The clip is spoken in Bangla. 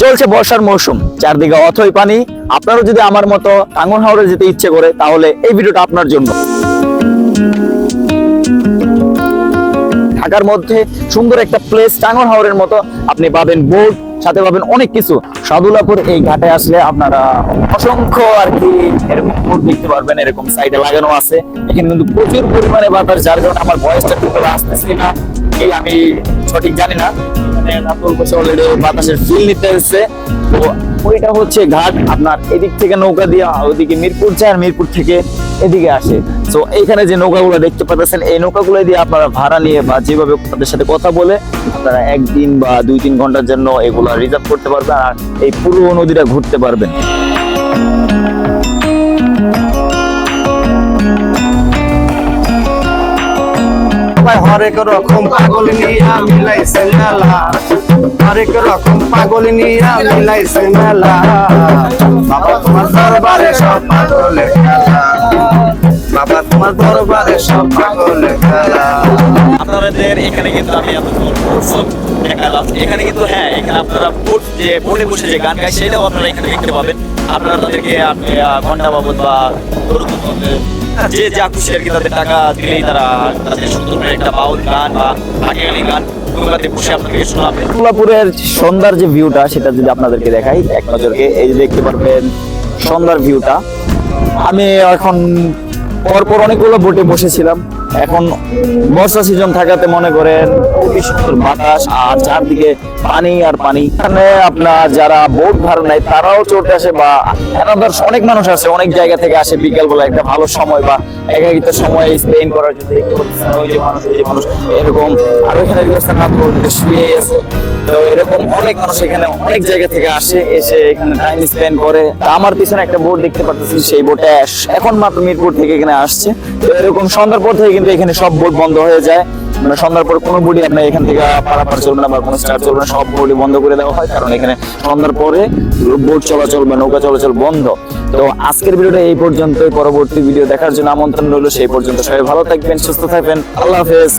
চলছে বর্ষার মৌসুম, চারদিকে অথই পানি। আপনারও যদি আমার মতো টাঙ্গন হাওড়ে যেতে ইচ্ছে করে, তাহলে এই ভিডিওটা আপনার জন্য। ঢাকার মধ্যে সুন্দর একটা প্লেস টাঙ্গন হাওরের মতো আপনি পাবেন বোট সাথে পাবেন অনেক কিছু। সাদুলাপুর এই ঘাটে আসলে আপনারা অসংখ্য আর কি এরকম বোট দেখতে পারবেন, এরকম সাইডে লাগানো আছে। এখানে কিন্তু প্রচুর পরিমাণে বাতাস, যার কারণে আমার বয়সটা আসতেছে না। এই আমি সঠিক জানি না। মানে বাতাসের তো ওইটা হচ্ছে ঘাট, আপনার এদিক থেকে নৌকা দিয়ে ওইদিকে মিরপুর যায় আর মিরপুর থেকে এদিকে আসে। তো যে দেখতে এই নৌকাগুলো দিয়ে আপনারা ভাড়া নিয়ে বা যেভাবে তাদের সাথে কথা বলে, আপনারা একদিন বা দুই তিন ঘণ্টার জন্য এগুলো রিজার্ভ করতে পারবেন আর এই পুরো নদীটা ঘুরতে পারবেন। ভাই হরেক রকম পাগল নিয়া মিলাইছে মেলা। হরেক রকম পাগল নিয়া মিলাইছে মেলা। বাবা, তোমার দরবারে সব পাগলে খেলা। বাবা, তোমার দরবারে সব পাগলে খেলা। আপনাদের এখানে কিন্তু আমি এখানে কিন্তু হ্যাঁ এখানে আপনারা বোট যে বসে যে গান গায়, সেটাও আপনারা এখানে দেখতে পাবেন। আপনারা তাদেরকে ঘণ্টা বাবদ বা যে যা খুশি আর কি তাদের টাকা দিলেই তারা তাদের সুন্দর একটা বাউল গান বা ভাটিয়ালি গান সন্ধ্যার যে ভিউটা সেটা যদি আপনাদেরকে দেখাই, এক নজরকে, এই যে দেখতে পারবেন সন্ধ্যার ভিউটা আমি এখন পরপর অনেকগুলো বোটে বসেছিলাম। এখন বর্ষা সিজন থাকাতে মনে করেন সুন্দর বাতাস আর চারদিকে পানি আর পানি। এখানে আপনার যারা বোট ভাড়া নেয়, তারাও চড়তে আসে বা another অনেক মানুষ আসে অনেক জায়গা থেকে আসে বিকেল বেলা একটা ভালো সময় বা একাকিত সময় করার জন্য। মানুষ এরকম আর করতে শুয়ে আছে। তো এরকম অনেক মানুষ এখানে অনেক জায়গা থেকে আসে, এসে এখানে টাইম স্পেন্ড করে। আমার পিছনে একটা বোট দেখতে পাচ্ছি সেই বোটে এখন মাত্র মিরপুর থেকে এখানে আসছে। তো এরকম সন্ধ্যার পর থেকে কিন্তু এখানে সব বোর্ড বন্ধ হয়ে যায়। মানে সন্ধ্যার পর কোনো বোর্ডই আপনার এখান থেকে পারাপার চলবে না বা কোনো স্টার্ট চলবে না, সব বোর্ডই বন্ধ করে দেওয়া হয়। কারণ এখানে সন্ধ্যার পরে বোর্ড চলাচল বা নৌকা চলাচল বন্ধ। তো আজকের ভিডিওটা এই পর্যন্ত পরবর্তী ভিডিও দেখার জন্য আমন্ত্রণ রইল। সেই পর্যন্ত সবাই ভালো থাকবেন, সুস্থ থাকবেন। আল্লাহ হাফেজ।